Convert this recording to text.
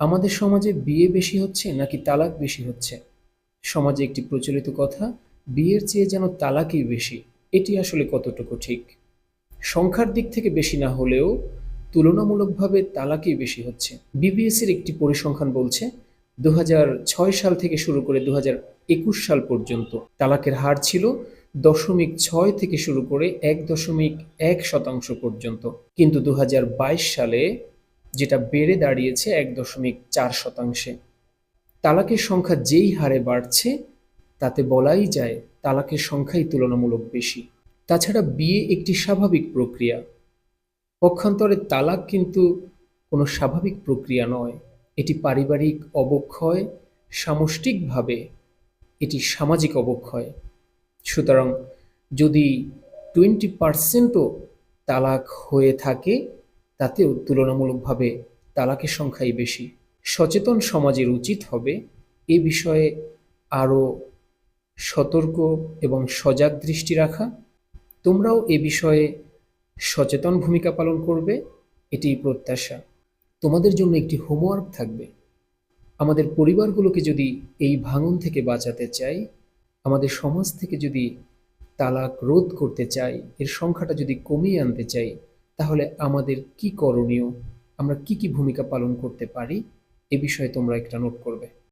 আমাদের সমাজে বিয়ে বেশি হচ্ছে নাকি তালাক বেশি হচ্ছে? সমাজে একটি প্রচলিত কথা, বিয়ের চেয়ে যেন তালাকই বেশি, এটি আসলে কতটুকু ঠিক? সংখ্যার দিক থেকে বেশি না হলেও তুলনামূলকভাবে তালাকই বেশি হচ্ছে। বিবিএসের একটি পরিসংখ্যান বলছে দু হাজার ছয় সাল থেকে শুরু করে দু সাল পর্যন্ত তালাকের হার ছিল দশমিক ছয় থেকে শুরু করে এক দশমিক এক শতাংশ পর্যন্ত। কিন্তু দু হাজার বাইশ সালে যেটা বেড়ে দাঁড়িয়েছে এক দশমিক চার শতাংশে। তালাকের সংখ্যা যেই হারে বাড়ছে, তাতে বলাই যায় তালাকের সংখ্যাই তুলনামূলক বেশি। তাছাড়া বিয়ে একটি স্বাভাবিক প্রক্রিয়া। পক্ষান্তরে তালাক কিন্তু কোনো স্বাভাবিক প্রক্রিয়া নয়। এটি পারিবারিক অবক্ষয়, সামষ্টিকভাবে এটি সামাজিক অবক্ষয়। সুতরাং যদি টোয়েন্টি পার্সেন্টও তালাক হয়ে থাকে তাতেও তুলনামূলকভাবে তালাকের সংখ্যাই বেশি। সচেতন সমাজের উচিত হবে এ বিষয়ে আরও সতর্ক এবং সজাগ দৃষ্টি রাখা। তোমরাও এ বিষয়ে সচেতন ভূমিকা পালন করবে, এটিই প্রত্যাশা। তোমাদের জন্য একটি হোমওয়ার্ক থাকবে। আমাদের পরিবারগুলোকে যদি এই ভাঙন থেকে বাঁচাতে চাই, আমাদের সমাজ থেকে যদি তালাক রোধ করতে চাই, এর সংখ্যাটা যদি কমিয়ে আনতে চাই তাহলে আমাদের কি করণীয়? আমরা কি কি ভূমিকা পালন করতে পারি? এ বিষয়ে তোমরা একটা নোট করবে।